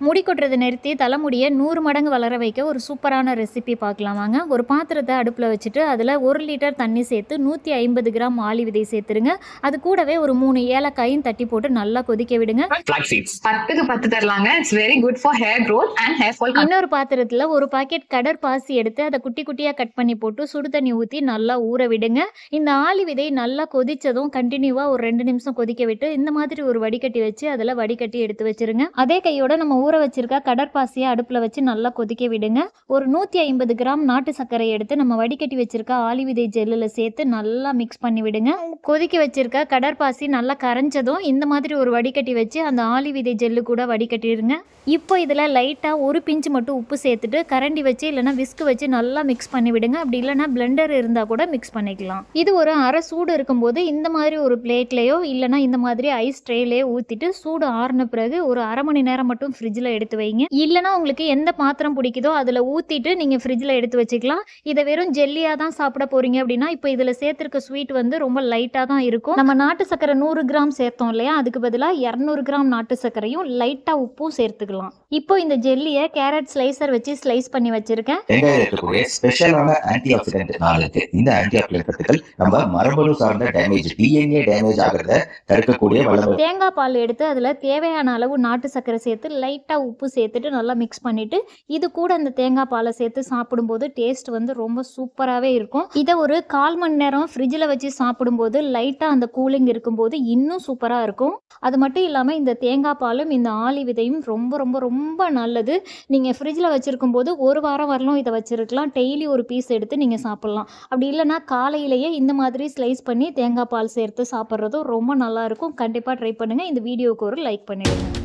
முடி கொட்டுறதை நிறுத்தி தலைமுடியை நூறு மடங்கு வளர வைக்க ஒரு சூப்பரான ரெசிபி பார்க்கலாம் வாங்க. ஒரு பாத்திரத்தை அடுப்பில் வச்சுட்டு அதில் ஒரு லிட்டர் தண்ணி சேர்த்து நூற்றி ஐம்பது கிராம் ஆளி விதை சேர்த்துருங்க. அது கூடவே ஒரு மூணு ஏலக்காயும் தட்டி போட்டு நல்லா கொதிக்க விடுங்க. பத்துக்கு பத்து தரலாங்க. It's very good for hair growth and hair fall இன்னொரு பாத்திரத்தில் ஒரு பாக்கெட் கடற்பாசி எடுத்து அதை குட்டி குட்டியாக கட் பண்ணி போட்டு சுடு தண்ணி ஊற்றி நல்லா ஊற விடுங்க. இந்த ஆளி விதை நல்லா கொதிச்சதும் கண்டினியூவாக ஒரு ரெண்டு நிமிஷம் கொதிக்க விட்டு இந்த மாதிரி ஒரு வடிகட்டி வச்சு அதில் வடிகட்டி எடுத்து வச்சிருங்க. அதே கையோட நம்ம ஊற வச்சிருக்க கடற்பாசியை அடுப்பில் வச்சு நல்லா கொதிக்க விடுங்க. ஒரு நூற்றி ஐம்பது கிராம் நாட்டு சர்க்கரை எடுத்து நம்ம வடிகட்டி வச்சிருக்க ஆளி விதை ஜெல்லில் சேர்த்து நல்லா மிக்ஸ் பண்ணி விடுங்க. கொதிக்க வச்சிருக்க கடற்பாசி நல்லா கரைஞ்சதும் இந்த மாதிரி ஒரு வடிகட்டி வச்சு அந்த ஆளி விதை ஜெல்லு கூட வடிகட்டிடுங்க. இப்போ இதில் லைட்டாக ஒரு பிஞ்சு மட்டும் உப்பு சேர்த்துட்டு கரண்டி வச்சு இல்லைனா விஸ்க் வச்சு நல்லா மிக்ஸ் பண்ணி விடுங்க. அப்படி இல்லைனா பிளெண்டர் இருந்தால் கூட மிக்ஸ் பண்ணிக்கலாம். இது ஒரு அரை சூடு இருக்கும்போது இந்த மாதிரி ஒரு பிளேட்லேயோ இல்லைனா இந்த மாதிரி ஐஸ் ட்ரேலேயோ ஊற்றிட்டு சூடு ஆறின பிறகு ஒரு அரை மணி நேரம் மட்டும் ஃப்ரிட்ஜ் ஃப்ரிட்ஜில் எடுத்து வைங்க. இல்லைனா உங்களுக்கு எந்த பாத்திரம் பிடிக்குதோ அதில் ஊற்றிட்டு நீங்கள் ஃப்ரிட்ஜில் எடுத்து வச்சுக்கலாம். இதை வெறும் ஜெல்லியாக தான் சாப்பிட போகிறீங்க அப்படின்னா இப்போ இதில் சேர்த்துருக்க ஸ்வீட் வந்து ரொம்ப லைட்டாக தான் இருக்கும். நம்ம நாட்டு சர்க்கரை நூறு கிராம் சேர்த்தோம் இல்லையா? அதுக்கு பதிலாக இரநூறு கிராம் நாட்டு சர்க்கரையும் லைட்டாக உப்பும் சேர்த்துக்கலாம். இப்போ இந்த ஜெல்லியை கேரட் ஸ்லைசர் வச்சு ஸ்லைஸ் பண்ணி வச்சிருக்கேன். ஸ்பெஷலான ஆன்டி ஆக்சிடென்ட் நாலு இருக்கு இந்த ஆன்டி ஆக்சிடென்ட் நம்ம மரபணு சார்ந்த டேமேஜ் டிஎன்ஏ டேமேஜ் ஆகிறத தடுக்கக்கூடிய தேங்காய் பால் எடுத்து அதில் தேவையான அளவு நாட்டு சர்க்கரை சேர்த்து லைட்டாக உப்பு சேர்த்துட்டு நல்லா மிக்ஸ் பண்ணிட்டு இது கூட அந்த தேங்காய் பாலை சேர்த்து சாப்பிடும்போது டேஸ்ட் வந்து ரொம்ப சூப்பராகவே இருக்கும். இதை ஒரு கால் மணி நேரம் ஃப்ரிட்ஜில் வச்சு சாப்பிடும்போது லைட்டாக அந்த கூலிங் இருக்கும்போது இன்னும் சூப்பராக இருக்கும். அது மட்டும் இல்லாமல் இந்த தேங்காய் பாலும் இந்த ஆலி விதையும் ரொம்ப ரொம்ப ரொம்ப நல்லது. நீங்கள் ஃப்ரிட்ஜில் வச்சுருக்கும் போது ஒரு வாரம் வரலும் இதை வச்சுருக்கலாம். டெய்லி ஒரு பீஸ் எடுத்து நீங்கள் சாப்பிட்லாம். அப்படி இல்லைன்னா காலையிலேயே இந்த மாதிரி ஸ்லைஸ் பண்ணி தேங்காய் பால் சேர்த்து சாப்பிட்றதும் ரொம்ப நல்லாயிருக்கும் கண்டிப்பாக ட்ரை பண்ணுங்கள் இந்த வீடியோவுக்கு ஒரு லைக் பண்ணிடுங்க.